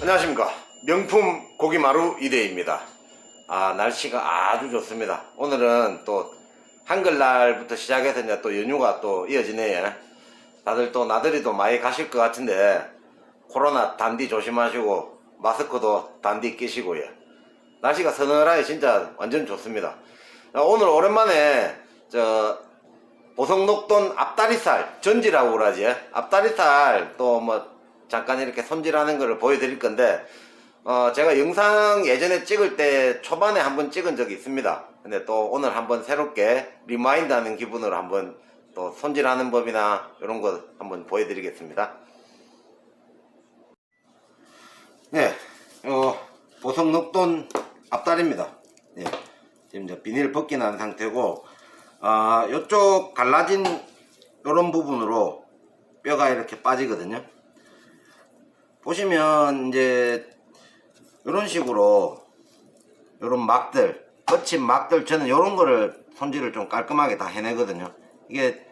안녕하십니까. 명품 고기마루 이대입니다. 아 날씨가 아주 좋습니다. 오늘은 또 한글날부터 시작해서 이제 또 연휴가 또 이어지네요 다들 또 나들이도 많이 가실 것 같은데 코로나 단디 조심하시고 마스크도 단디 끼시고요. 날씨가 서늘하게 진짜 완전 좋습니다. 아, 오늘 오랜만에 저 보성녹돈 앞다리살 전지라고 그러지. 앞다리살 또 뭐 잠깐 이렇게 손질하는 거를 보여드릴 건데 어 제가 영상 예전에 찍을 때 초반에 한번 찍은 적이 있습니다. 근데 또 오늘 한번 새롭게 리마인드 하는 기분으로 한번 또 손질하는 법이나 이런 거 한번 보여드리겠습니다. 네 어, 보성녹돈 앞다리입니다. 예, 지금 이제 비닐 한 상태고 아, 요쪽 갈라진 요런 부분으로 뼈가 이렇게 빠지거든요. 보시면 이제 요런 식으로 요런 막들, 거친 막들 저는 요런 거를 손질을 좀 깔끔하게 다 해내거든요. 이게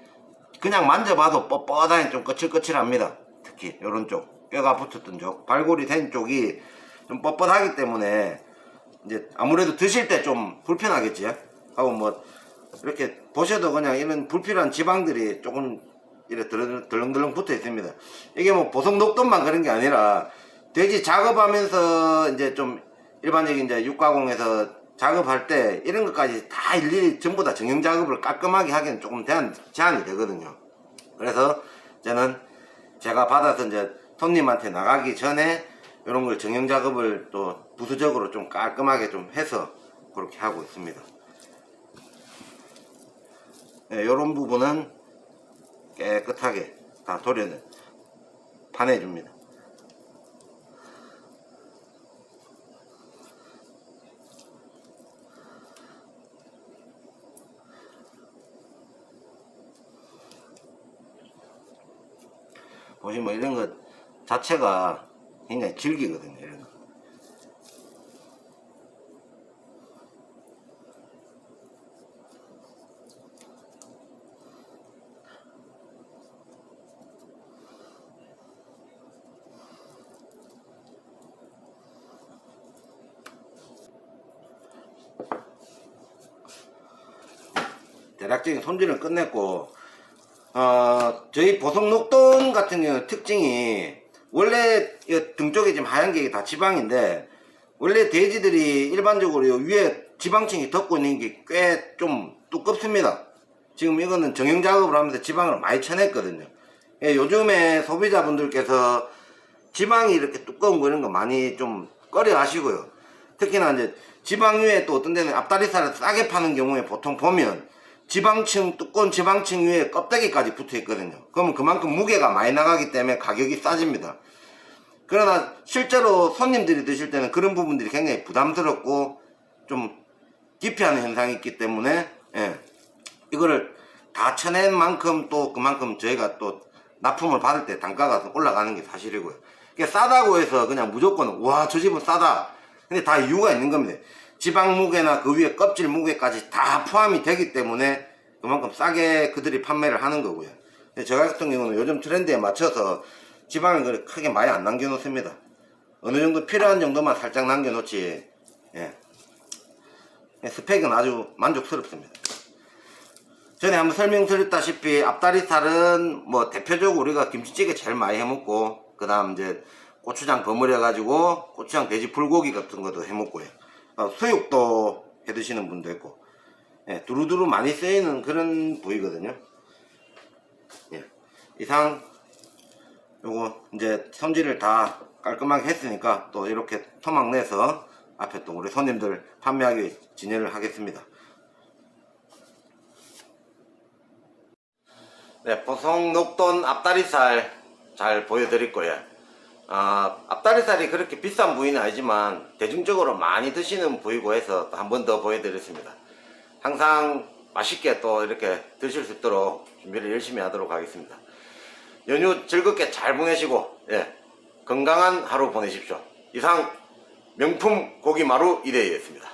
그냥 만져봐도 뻣뻣하니 좀 거칠거칠합니다. 특히 요런 쪽 뼈가 붙었던 쪽 발골이 된 쪽이 좀 뻣뻣하기 때문에 이제 아무래도 드실 때 좀 불편하겠지 하고 뭐 이렇게 보셔도 그냥 이런 불필요한 지방들이 조금 이렇게 덜- 덜렁덜렁 붙어 있습니다. 이게 뭐 보석 녹돈만 그런 게 아니라 돼지 작업하면서 이제 좀 일반적인 이제 육가공에서 작업할 때 이런 것까지 다 일일이 전부 다 정형 작업을 깔끔하게 하기는 조금 제한, 제한이 되거든요. 그래서 저는 제가 받아서 이제 손님한테 나가기 전에 이런 걸 정형 작업을 또 부수적으로 좀 깔끔하게 좀 해서 그렇게 하고 있습니다. 네, 이런 부분은 깨끗하게 다 도려내 파내줍니다. 보시면 이런 것 자체가 굉장히 질기거든요. 이런 거. 대략적인 손질은 끝냈고 어, 저희 보성녹돈 같은 경우 특징이 원래 이등 쪽에 지금 하얀 게 다 지방인데 원래 돼지들이 일반적으로 요 위에 지방층이 덮고 있는 게 꽤 좀 두껍습니다. 지금 이거는 정형 작업을 하면서 지방을 많이 쳐냈거든요. 예, 요즘에 소비자분들께서 지방이 이렇게 두꺼운 거 이런 거 많이 좀 꺼려 하시고요. 특히나 이제 지방 위에 또 어떤 데는 앞다리살을 싸게 파는 경우에 보통 보면 지방층, 두꺼운 지방층 위에 껍데기까지 붙어 있거든요. 그러면 그만큼 무게가 많이 나가기 때문에 가격이 싸집니다. 그러나 실제로 손님들이 드실 때는 그런 부분들이 굉장히 부담스럽고 좀 기피하는 현상이 있기 때문에 예, 이거를 다 쳐낸 만큼 또 그만큼 저희가 또 납품을 받을 때 단가가 올라가는 게 사실이고요. 이게 싸다고 해서 그냥 무조건 와 저 집은 싸다. 근데 다 이유가 있는 겁니다. 지방 무게나 그 위에 껍질 무게까지 다 포함이 되기 때문에 그만큼 싸게 그들이 판매를 하는 거고요. 근데 저 같은 경우는 요즘 트렌드에 맞춰서 지방을 그렇게 크게 많이 안 남겨놓습니다. 어느 정도 필요한 정도만 살짝 남겨놓지. 예. 스펙은 아주 만족스럽습니다. 전에 한번 설명드렸다시피 앞다리살은 뭐 대표적으로 우리가 김치찌개 제일 많이 해먹고 그 다음 이제 고추장 버무려 가지고 고추장 돼지 불고기 같은 것도 해먹고요 어, 수육도 해 드시는 분도 있고 예, 두루두루 많이 쓰이는 그런 부위거든요 예, 이상 요거 이제 손질을 다 깔끔하게 했으니까 또 이렇게 토막 내서 앞에 또 우리 손님들 판매하기 진행을 하겠습니다 네, 보성 녹돈 앞다리살 잘 보여드릴 거예요. 아, 앞다리살이 그렇게 비싼 부위는 아니지만 대중적으로 많이 드시는 부위고 해서 한 번 더 보여드렸습니다. 항상 맛있게 또 이렇게 드실 수 있도록 준비를 열심히 하도록 하겠습니다. 연휴 즐겁게 잘 보내시고 예, 건강한 하루 보내십시오. 이상 명품 고기마루 이대희였습니다.